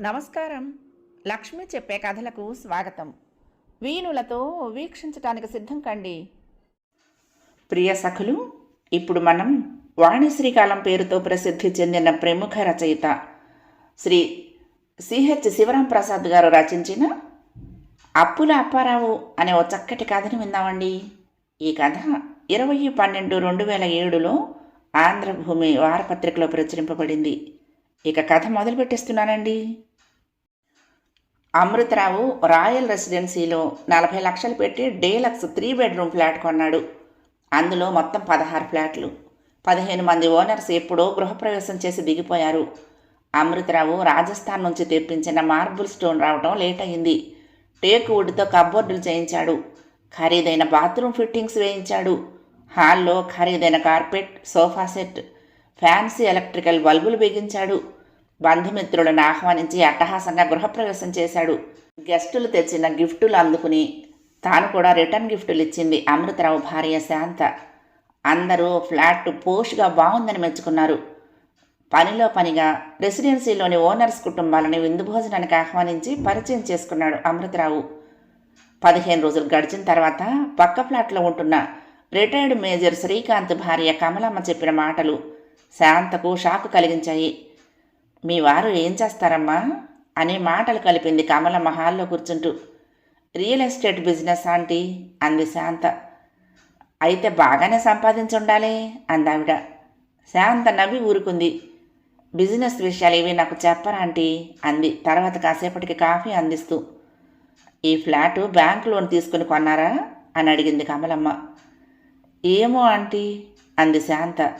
నమస్కారం. లక్ష్మి చెప్పే కథలకు స్వాగతం. వీణులతో వీక్షించటానికి సిద్ధం కండి. ప్రియ సఖులు ఇప్పుడు మనం వాణిశ్రీకాలం పేరుతో ప్రసిద్ధి చెందిన ప్రముఖ రచయిత శ్రీ సిహెచ్ శివరాం ప్రసాద్ గారు రచించిన అప్పుల అప్పారావు అనే ఓ చక్కటి కథను విందామండి. ఈ కథ ఇరవై పన్నెండు రెండు వేల ఏడులో ఆంధ్రభూమి వారపత్రికలో ప్రచురింపబడింది. ఇక కథ మొదలు పెట్టేస్తున్నానండి అమృతరావు రాయల్ రెసిడెన్సీలో నలభై లక్షలు పెట్టి డేలక్స్ త్రీ బెడ్రూమ్ ఫ్లాట్ కొన్నాడు. అందులో మొత్తం పదహారు ఫ్లాట్లు. పదిహేను మంది ఓనర్స్ ఎప్పుడో గృహప్రవేశం చేసి దిగిపోయారు. అమృతరావు రాజస్థాన్ నుంచి తెప్పించిన మార్బుల్ స్టోన్ రావటం లేట్ అయింది. టేక్ వుడ్తో కబ్బోర్డులు చేయించాడు. ఖరీదైన బాత్రూమ్ ఫిట్టింగ్స్ వేయించాడు. హాల్లో ఖరీదైన carpet sofa set fancy electrical బల్బులు బిగించాడు. బంధుమిత్రులను ఆహ్వానించి అట్టహాసంగా గృహప్రవేశం చేశాడు. గెస్టులు తెచ్చిన గిఫ్టులు అందుకుని తాను కూడా రిటర్న్ గిఫ్టులు ఇచ్చింది అమృతరావు భార్య శాంత. అందరూ ఫ్లాట్ పోష్గా బాగుందని మెచ్చుకున్నారు. పనిలో పనిగా రెసిడెన్సీలోని ఓనర్స్ కుటుంబాలని విందు భోజనానికి ఆహ్వానించి పరిచయం చేసుకున్నాడు అమృతరావు. పదిహేను రోజులు గడిచిన తర్వాత పక్క ఫ్లాట్లో ఉంటున్న రిటైర్డ్ మేజర్ శ్రీకాంత్ భార్య కమలమ్మ చెప్పిన మాటలు శాంతకు షాకు కలిగించాయి. మీ వారు ఏం చేస్తారమ్మా? అనే మాటలు కలిపింది కమలమ్మ హాల్లో కూర్చుంటూ. రియల్ ఎస్టేట్ బిజినెస్ ఆంటీ అంది శాంత. అయితే బాగానే సంపాదించుండాలి అందావిడ. శాంత నవ్వి ఊరుకుంది. బిజినెస్ విషయాలు ఇవి నాకు చెప్పరా ఆంటీ? అంది. తర్వాత కాసేపటికి కాఫీ అందిస్తూ. ఈ ఫ్లాటు బ్యాంక్ లోన్ తీసుకుని కొన్నారా? అని అడిగింది కమలమ్మ. ఏమో ఆంటీ అంది శాంత.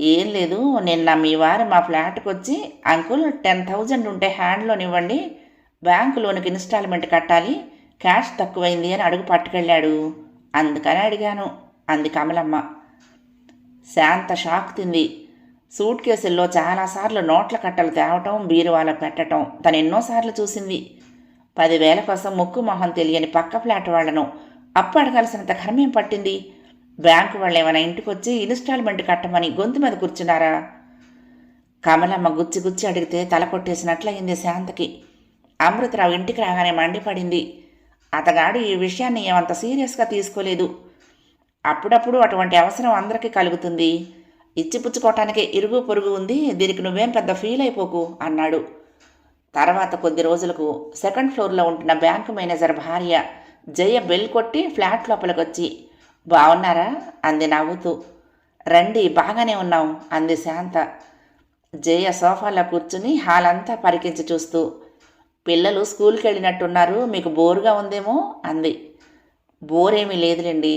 ఏం లేదు. నిన్న మీ వారు మా ఫ్లాట్కి వచ్చి అంకుల్ టెన్ థౌజండ్ ఉంటే హ్యాండ్ లోన్ ఇవ్వండి. బ్యాంకు లోన్కి ఇన్స్టాల్మెంట్ కట్టాలి. క్యాష్ తక్కువైంది అని అడుగు పట్టుకెళ్ళాడు. అందుకని అడిగాను. అంది కమలమ్మ. శాంత షాక్ తింది. సూట్ కేసుల్లో చాలాసార్లు నోట్ల కట్టలు తేవటం బీరువాలో పెట్టడం తను ఎన్నోసార్లు చూసింది. పదివేల కోసం ముక్కు మొహం తెలియని పక్క ఫ్లాట్ వాళ్ళను అప్పు అడగాల్సినంత కర్మేం పట్టింది? బ్యాంకు వాళ్ళు ఏమైనా ఇంటికి వచ్చి ఇన్స్టాల్మెంట్ కట్టమని గొంతు మీద కూర్చున్నారా? కమలమ్మ గుచ్చి గుచ్చి అడిగితే తల కొట్టేసినట్లయింది శాంతకి. అమృతరావు ఇంటికి రాగానే మండిపడింది. అతగాడు ఈ విషయాన్ని ఏమంత సీరియస్గా తీసుకోలేదు. అప్పుడప్పుడు అటువంటి అవసరం అందరికీ కలుగుతుంది. ఇచ్చిపుచ్చుకోవటానికి ఇరుగు పొరుగు ఉంది. దీనికి నువ్వేం పెద్ద ఫీల్ అయిపోకు అన్నాడు. తర్వాత కొద్ది రోజులకు సెకండ్ ఫ్లోర్లో ఉంటున్న బ్యాంకు మేనేజర్ భార్య జయ బెల్ కొట్టి ఫ్లాట్ లోపలికొచ్చి వచ్చి బాగున్నారా? అంది నవ్వుతూ. రండి బాగానే ఉన్నాం అంది శాంత. జయ సోఫాలో కూర్చుని హాల్ అంతా పరికించి చూస్తూ. పిల్లలు స్కూల్కి వెళ్ళినట్టున్నారు మీకు బోరుగా ఉందేమో అంది. బోరేమీ లేదులేండి.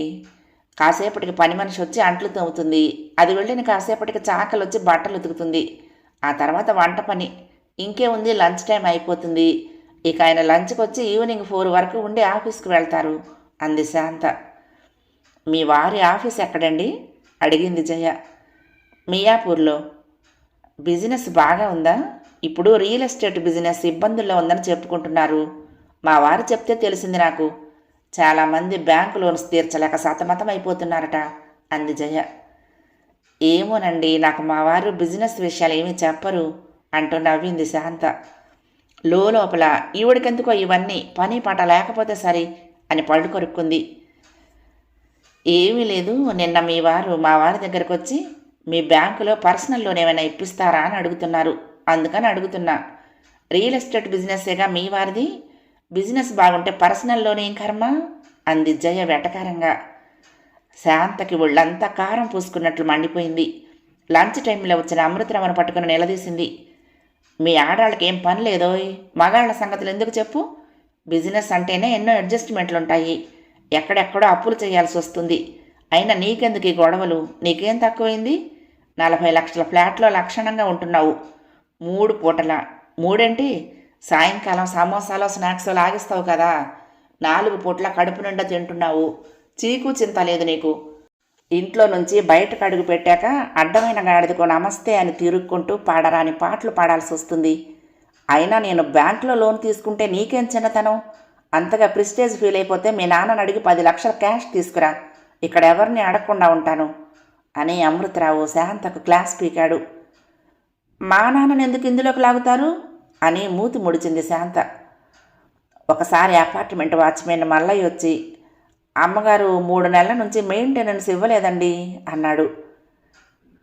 కాసేపటికి పని మనిషి వచ్చి అంట్లు తవ్వుతుంది. అది వెళ్ళిన కాసేపటికి చాకలు వచ్చి బట్టలు ఉతుకుతుంది. ఆ తర్వాత వంట పని. ఇంకే ఉంది లంచ్ టైం అయిపోతుంది. ఇక ఆయన లంచ్కి వచ్చి ఈవినింగ్ ఫోర్ వరకు ఉండి ఆఫీస్కి వెళ్తారు అంది శాంత. మీ వారి ఆఫీస్ ఎక్కడండి? అడిగింది జయ. మియాపూర్లో. బిజినెస్ బాగా ఉందా? ఇప్పుడు రియల్ ఎస్టేట్ బిజినెస్ ఇబ్బందుల్లో ఉందని చెప్పుకుంటున్నారు. మా వారు చెప్తే తెలిసింది నాకు. చాలామంది బ్యాంకు లోన్స్ తీర్చలేక సతమతం అయిపోతున్నారట అంది జయ. ఏమోనండి నాకు మా వారు బిజినెస్ విషయాలు ఏమీ చెప్పరు అంటూ నవ్వింది శాంత. లోపల ఈవిడికెందుకో ఇవన్నీ? పని పాట లేకపోతే సరే అని పళ్ళు కొరుక్కుంది. ఏమీ లేదు. నిన్న మీ వారు మా వారి దగ్గరకు వచ్చి మీ బ్యాంకులో పర్సనల్ లోన్ ఏమైనా ఇప్పిస్తారా అని అడుగుతున్నారు. అందుకని అడుగుతున్నా. రియల్ ఎస్టేట్ బిజినెస్సేగా మీ వారిది? బిజినెస్ బాగుంటే పర్సనల్ లోన్ ఏం కర్మ? అంది జయ వెటకారంగా. శాంతకి ఒళ్ళంతా కారం పూసుకున్నట్లు మండిపోయింది. లంచ్ టైంలో వచ్చిన అమృతరమను పట్టుకుని నిలదీసింది. మీ ఆడాళ్ళకి ఏం పని లేదోయ్? మగాళ్ళ సంగతులు ఎందుకు చెప్పు? బిజినెస్ అంటేనే ఎన్నో అడ్జస్ట్మెంట్లు ఉంటాయి ఎక్కడెక్కడో అప్పులు చేయాల్సి వస్తుంది. అయినా నీకెందుకు ఈ గొడవలు? నీకేం తక్కువైంది? నలభై లక్షల ఫ్లాట్లో లక్షణంగా ఉంటున్నావు. మూడు పూటల మూడేంటి? సాయంకాలం సమోసాలో స్నాక్స్ లాగిస్తావు కదా. నాలుగు పూట్ల కడుపు నిండా తింటున్నావు. చీకు చింత లేదు నీకు. ఇంట్లో నుంచి బయటకు అడుగు పెట్టాక అడ్డమైన గాడిదకు నమస్తే అని తిరుక్కుంటూ పాడరాని పాటలు పాడాల్సి వస్తుంది. అయినా నేను బ్యాంకులో లోన్ తీసుకుంటే నీకేం చిన్నతనం? అంతగా ప్రిస్టేజ్ ఫీల్ అయిపోతే మీ నాన్నని అడిగి పది లక్షల క్యాష్ తీసుకురా. ఇక్కడ ఎవరిని అడగకుండా ఉంటాను. అని అమృతరావు శాంతకు క్లాస్ పీకాడు. మా నాన్నని ఎందుకు ఇందులోకి లాగుతారు? అని మూతి ముడిచింది శాంత. ఒకసారి అపార్ట్మెంట్ వాచ్మెన్ మల్లయ్య వచ్చి అమ్మగారు మూడు నెలల నుంచి మెయింటెనెన్స్ ఇవ్వలేదండి అన్నాడు.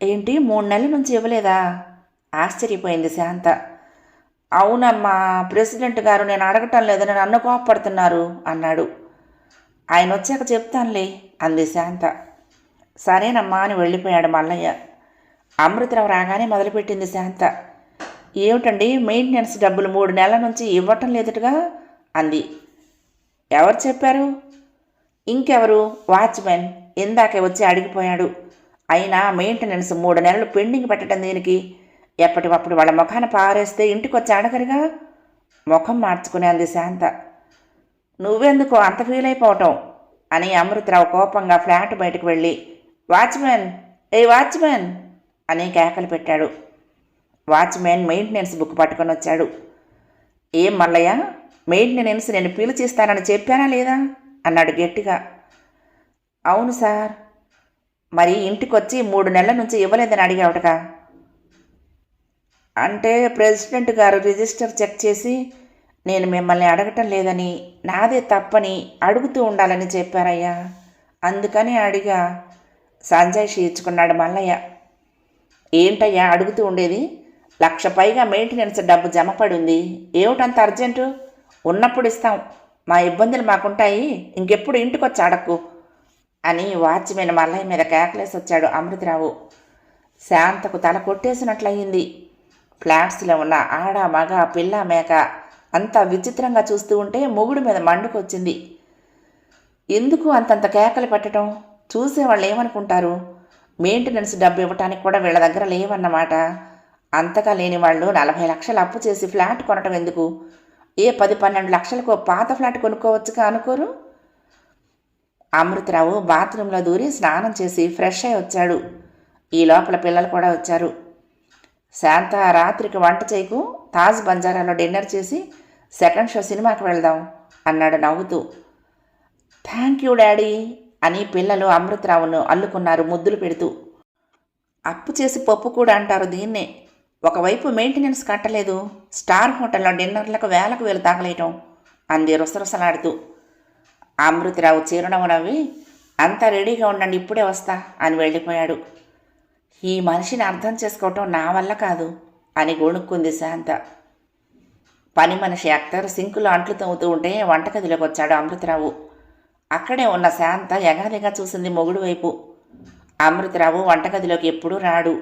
ఏంటి? మూడు నెలల నుంచి ఇవ్వలేదా? ఆశ్చర్యపోయింది శాంత. అవునమ్మా ప్రెసిడెంట్ గారు నేను అడగటం లేదని నన్ను కోపడుతున్నారు అన్నాడు. ఆయన వచ్చాక చెప్తానులే అంది శాంత. సరేనమ్మా అని వెళ్ళిపోయాడు మల్లయ్య. అమృతరావు రాగానే మొదలుపెట్టింది శాంత. ఏమిటండి మెయింటెనెన్స్ డబ్బులు మూడు నెలల నుంచి ఇవ్వటం లేదుగా అంది. ఎవరు చెప్పారు? ఇంకెవరు? వాచ్మెన్. ఇందాకే వచ్చి అడిగిపోయాడు. అయినా మెయింటెనెన్స్ మూడు నెలలు పెండింగ్ పెట్టడం దీనికి ఎప్పటికప్పుడు వాళ్ళ ముఖాన పారేస్తే ఇంటికి వచ్చి అడగరుగా ముఖం మార్చుకునే అంది శాంత. నువ్వెందుకు అంత ఫీల్ అయిపోవటం అని అమృతరావు కోపంగా ఫ్లాట్ బయటకు వెళ్ళి వాచ్మెన్ ఏ వాచ్మెన్ అని కేకలు పెట్టాడు. వాచ్మెన్ మెయింటెనెన్స్ బుక్ పట్టుకొని వచ్చాడు. ఏం మల్లయ్య మెయింటెనెన్స్ నేను పిలిచిస్తానని చెప్పానా లేదా? అన్నాడు గట్టిగా. అవును సార్. మరి ఇంటికొచ్చి మూడు నెలల నుంచి ఇవ్వలేదని అడిగావుటగా? అంటే ప్రెసిడెంట్ గారు రిజిస్టర్ చెక్ చేసి నేను మిమ్మల్ని అడగటం లేదని నాదే తప్పని అడుగుతూ ఉండాలని చెప్పారయ్యా. అందుకని అడిగా సంజయ్ ఇచ్చుకున్నాడు మల్లయ్య. ఏంటయ్యా అడుగుతూ ఉండేది? లక్ష పైగా మెయింటెనెన్స్ డబ్బు జమ పడి ఏమిటంత అర్జెంటు? ఉన్నప్పుడు ఇస్తాం. మా ఇబ్బందులు మాకుంటాయి. ఇంకెప్పుడు ఇంటికొచ్చి అడక్కు. అని వాచ్మెన్ మల్లయ్య మీద కేకలేసి వచ్చాడు అమృతరావు. శాంతకు తల కొట్టేసినట్లయింది. ఫ్లాట్స్లో ఉన్న ఆడ మగ పిల్ల మేక అంతా విచిత్రంగా చూస్తూ ఉంటే మొగుడు మీద మండుకొచ్చింది. ఎందుకు అంతంత కేకలు పెట్టడం చూసేవాళ్ళు ఏమనుకుంటారు? మెయింటెనెన్స్ డబ్బు ఇవ్వటానికి కూడా వీళ్ళ దగ్గర లేవన్నమాట. అంతగా లేని వాళ్ళు నలభై లక్షలు అప్పు చేసి ఫ్లాట్ కొనటం ఎందుకు? ఏ పది పన్నెండు లక్షలకు పాత ఫ్లాట్ కొనుక్కోవచ్చుగా అనుకోరు? అమృతరావు బాత్రూంలో దూరి స్నానం చేసి ఫ్రెష్ అయి వచ్చాడు. ఈ లోపల పిల్లలు కూడా వచ్చారు. శాంత రాత్రికి వంట చేయకు తాజ్ బంజారాలో డిన్నర్ చేసి సెకండ్ షో సినిమాకి వెళ్దాం అన్నాడు నవ్వుతూ. థ్యాంక్ యూ డాడీ అని పిల్లలు అమృతరావును అల్లుకున్నారు ముద్దులు పెడుతూ. అప్పు చేసి పప్పు కూడా అంటారు దీన్నే. ఒకవైపు మెయింటెనెన్స్ కట్టలేదు స్టార్ హోటల్లో డిన్నర్లకు వేలకు వేలు తాగలేయటం అంది రుసరుసలాడుతూ. అమృతరావు చిరునవ్వు నవ్వి అంతా రెడీగా ఉండండి ఇప్పుడే వస్తా అని వెళ్ళిపోయాడు. ఈ మనిషిని అర్థం చేసుకోవటం నా వల్ల కాదు అని గొణుక్కుంది శాంత. పని మనిషి అక్తర్ సింకులో అంట్లు తవ్వుతూ ఉంటే వంటగదిలోకి వచ్చాడు అమృతరావు. అక్కడే ఉన్న శాంత ఎగాదిగా చూసింది మొగుడు వైపు. అమృతరావు వంటగదిలోకి ఎప్పుడూ రాడు.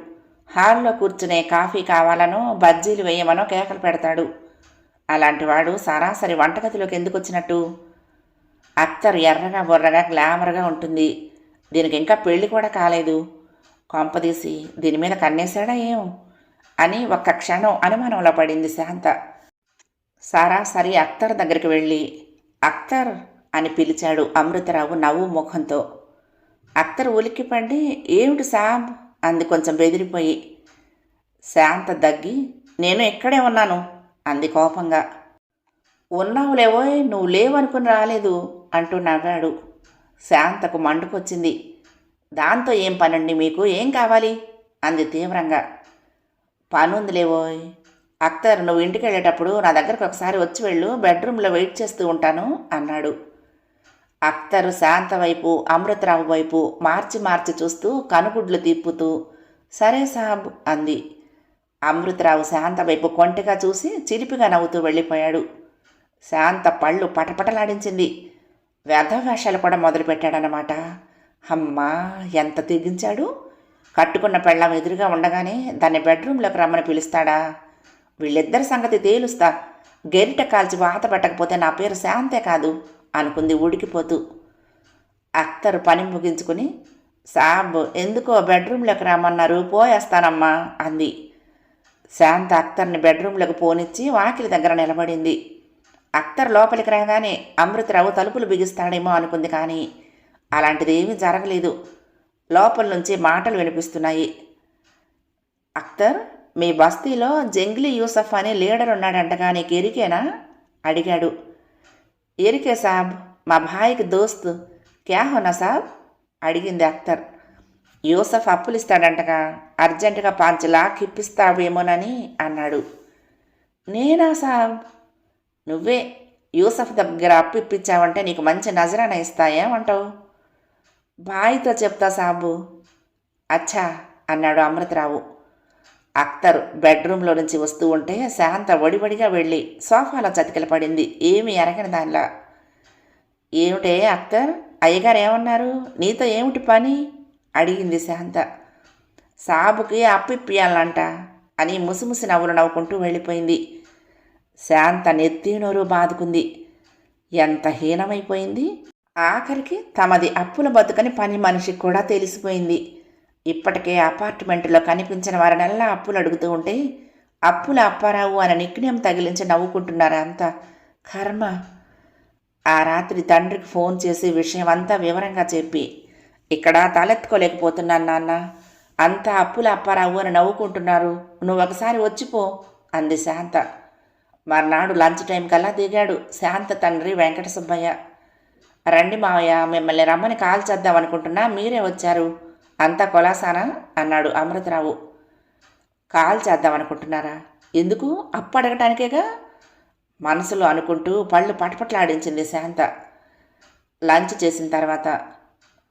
హాల్లో కూర్చునే కాఫీ కావాలనో బజ్జీలు వేయమనో కేకలు పెడతాడు. అలాంటివాడు సరాసరి వంటగదిలోకి ఎందుకు వచ్చినట్టు? అత్తరు ఎర్రగా బొర్రగా గ్లామర్గా ఉంటుంది. దీనికి ఇంకా పెళ్ళి కూడా కాలేదు. కొంపదీసి దీని మీద కన్నేశాడా ఏం అని ఒక్క క్షణం అనుమానంలో పడింది శాంత. సరాసరి అక్తర్ దగ్గరికి వెళ్ళి అక్తర్ అని పిలిచాడు అమృతరావు నవ్వు ముఖంతో. అక్తర్ ఉలిక్కిపడి ఏమిటి సాబ్? అంది కొంచెం బెదిరిపోయి. శాంత దగ్గి నేను ఇక్కడే ఉన్నాను అంది కోపంగా. ఉన్నావులేవోయ్ నువ్వు లేవనుకుని రాలేదు అంటూ నవ్వాడు. శాంతకు మండుకొచ్చింది. దాంతో ఏం పనండి మీకు? ఏం కావాలి? అంది తీవ్రంగా. పనుందిలేవోయ్ అక్తర్ నువ్వు ఇంటికి వెళ్ళేటప్పుడు నా దగ్గరకు ఒకసారి వచ్చి వెళ్ళు. బెడ్రూమ్లో వెయిట్ చేస్తూ ఉంటాను అన్నాడు. అక్తరు శాంత వైపు అమృతరావు వైపు మార్చి మార్చి చూస్తూ కనుగుడ్లు తిప్పుతూ సరే సాబ్ అంది. అమృతరావు శాంత వైపు కొంటగా చూసి చిలిపిగా నవ్వుతూ వెళ్ళిపోయాడు. శాంత పళ్ళు పటపటలాడించింది. వ్యధవేషాలు కూడా మొదలుపెట్టాడనమాట అమ్మా ఎంత తెగించాడు? కట్టుకున్న పెళ్ళం ఎదురుగా ఉండగానే దాన్ని బెడ్రూమ్లోకి రమ్మని పిలుస్తాడా? వీళ్ళిద్దరి సంగతి తేలుస్తా. గెరిట కాల్చి వాత పెట్టకపోతే నా పేరు శాంతే కాదు అనుకుంది ఉడికిపోతూ. అక్తరు పని ముగించుకుని సాబ్ ఎందుకో బెడ్రూమ్లోకి రమ్మన్నారు పోయేస్తానమ్మా అంది. శాంత అక్తర్ని బెడ్రూమ్లోకి పోనిచ్చి వాకిలి దగ్గర నిలబడింది. అక్తర్ లోపలికి రాగానే అమృతరావు తలుపులు బిగిస్తాడేమో అనుకుంది కానీ అలాంటిదేమీ జరగలేదు. లోపల నుంచి మాటలు వినిపిస్తున్నాయి. అక్తర్ మీ బస్తీలో జంగ్లీ యూసఫ్ అనే లీడర్ ఉన్నాడంటగా నీకు ఎరికేనా? అడిగాడు. ఎరికే సాబ్ మా భాయికి దోస్త్. క్యా హోనా సాబ్? అడిగింది అక్తర్. యూసఫ్ అప్పులు ఇస్తాడంటగా అర్జెంటుగా పాంచ్ లాక్ ఇప్పిస్తావేమోనని అన్నాడు. నేనా సాబ్? నువ్వే యూసఫ్ దగ్గర అప్పు ఇప్పించావంటే నీకు మంచి నజరాన ఇస్తాయేమంటావు? బాయ్తో చెప్తా సాబు. అచ్చా అన్నాడు అమృతరావు. అక్తర్ బెడ్రూమ్లో నుంచి వస్తూ ఉంటే శాంత ఒడిబడిగా వెళ్ళి సోఫాలో చతికిల పడింది. ఏమి ఎరగని దానిలా. ఏమిటే అక్తర్? అయ్యగారు ఏమన్నారు? నీతో ఏమిటి పని? అడిగింది శాంత. సాబుకి అప్పిప్పియాలంట అని ముసిముసి నవ్వులు నవ్వుకుంటూ వెళ్ళిపోయింది. శాంత నెత్తినోరు బాదుకుంది. ఎంత హీనమైపోయింది? ఆఖరికి తమది అప్పుల బతుకని పని మనిషికి కూడా తెలిసిపోయింది. ఇప్పటికే అపార్ట్మెంట్లో కనిపించిన వారినల్లా అప్పులు అడుగుతూ ఉంటే అప్పుల అప్పారావు అని నిక్నేం తగిలించి నవ్వుకుంటున్నారా అంతా? కర్మ. ఆ రాత్రి తండ్రికి ఫోన్ చేసి విషయం అంతా వివరంగా చెప్పి ఇక్కడ తలెత్తుకోలేకపోతున్నాను నాన్న. అంతా అప్పుల అప్పారావు అని నవ్వుకుంటున్నారు. నువ్వు ఒకసారి వచ్చిపో అంది శాంత. మర్నాడు లంచ్ టైం కల్లా దిగాడు శాంత తండ్రి వెంకట సుబ్బయ్య రండి మావయ్య మిమ్మల్ని రమ్మని కాల్ చేద్దాం అనుకుంటున్నా మీరే వచ్చారు. అంతా కొలాసానా? అన్నాడు అమృతరావు. కాల్ చేద్దాం అనుకుంటున్నారా? ఎందుకు? అప్పు అడగటానికేగా? మనసులో అనుకుంటూ పళ్ళు పటపట్లాడించింది శాంత. లంచ్ చేసిన తర్వాత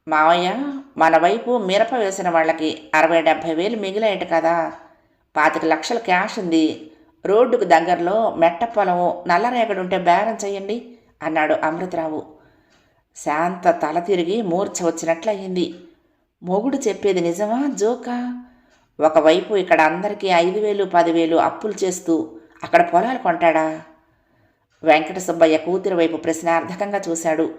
మావయ్య మన వైపు మిరప వేసిన వాళ్ళకి అరవై డెబ్భై వేలు మిగిలాయట కదా. పాతిక లక్షల క్యాష్ ఉంది. రోడ్డుకు దగ్గరలో మెట్ట పొలము నల్లరేగడుంటే బేరం చేయండి అన్నాడు అమృతరావు. శాంత తల తిరిగి మూర్ఛ వచ్చినట్లయింది. మొగుడు చెప్పేది నిజమా జోకా? ఒకవైపు ఇక్కడ అందరికీ ఐదు వేలు పదివేలు అప్పులు చేస్తూ అక్కడ పొలాలు కొంటాడా? వెంకట సుబ్బయ్య కూతురి వైపు ప్రశ్నార్థకంగా చూశాడు.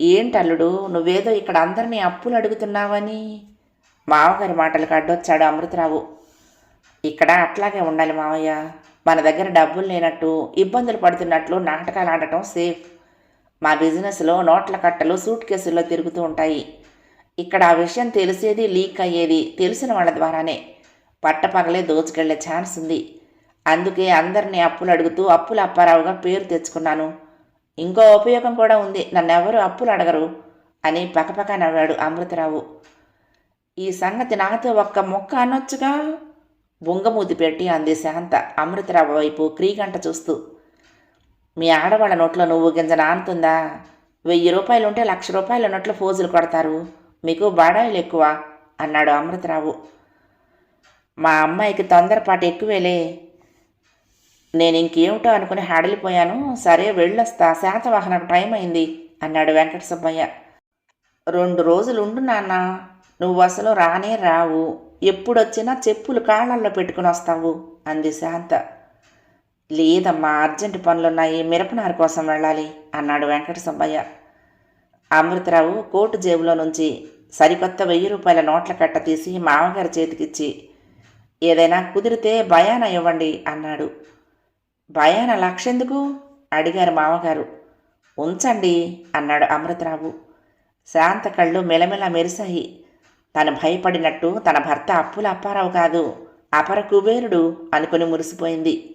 ఏంటల్లుడు నువ్వేదో ఇక్కడ అందరినీ అప్పులు అడుగుతున్నావని? మావగారి మాటలకు అడ్డొచ్చాడు అమృతరావు. ఇక్కడ అట్లాగే ఉండాలి మావయ్య. మన దగ్గర డబ్బులు లేనట్టు ఇబ్బందులు పడుతున్నట్లు నాటకాలు ఆడటం సేఫ్. మా బిజినెస్లో నోట్ల కట్టలు సూట్ కేసుల్లో తిరుగుతూ ఉంటాయి. ఇక్కడ ఆ విషయం తెలిసేది లీక్ అయ్యేది తెలిసిన వాళ్ళ ద్వారానే. పట్టపగలే దోచుకెళ్ళే ఛాన్స్ ఉంది. అందుకే అందరినీ అప్పులు అడుగుతూ అప్పుల అప్పారావుగా పేరు తెచ్చుకున్నాను. ఇంకో ఉపయోగం కూడా ఉంది. నన్నెవరు అప్పులు అడగరు అని పకపక నవ్వాడు అమృతరావు. ఈ సంగతి నాతో ఒక్క మొక్క అనొచ్చుగా? బొంగమూతి పెట్టి అంది శాంత అమృతరావు వైపు క్రీగంట చూస్తూ. మీ ఆడవాళ్ళ నోట్లో నువ్వు గింజ నానుతుందా వెయ్యి రూపాయలుంటే లక్ష రూపాయల నోట్లో ఫోజులు కొడతారు. మీకు బాడాయిలు ఎక్కువ అన్నాడు అమృతరావు. మా అమ్మాయికి తొందరపాటు ఎక్కువేలే. నేను ఇంకేమిటో అనుకుని హడలిపోయాను. సరే వెళ్ళొస్తా. శాతవాహనకు టైం అయింది అన్నాడు వెంకట సుబ్బయ్య. రెండు రోజులు ఉండు నాన్న నువ్వు అసలు రానే రావు. ఎప్పుడొచ్చినా చెప్పులు కాళ్ళల్లో పెట్టుకుని వస్తావు అంది శాంత. లేదమ్మా అర్జెంటు పనులున్నాయి మిరపనారు కోసం వెళ్ళాలి అన్నాడు వెంకట సుబ్బయ్య అమృతరావు కోటు జేబులో నుంచి సరికొత్త వెయ్యి రూపాయల నోట్ల కట్ట తీసి మామగారి చేతికిచ్చి ఏదైనా కుదిరితే భయాన ఇవ్వండి అన్నాడు. భయాన లక్షెందుకు? అడిగారు మామగారు. ఉంచండి అన్నాడు అమృతరావు. శాంత కళ్ళు మెలమెల మెరిశాయి. తను భయపడినట్టు తన భర్త అప్పుల అప్పారావు కాదు అపర కుబేరుడు అనుకుని మురిసిపోయింది.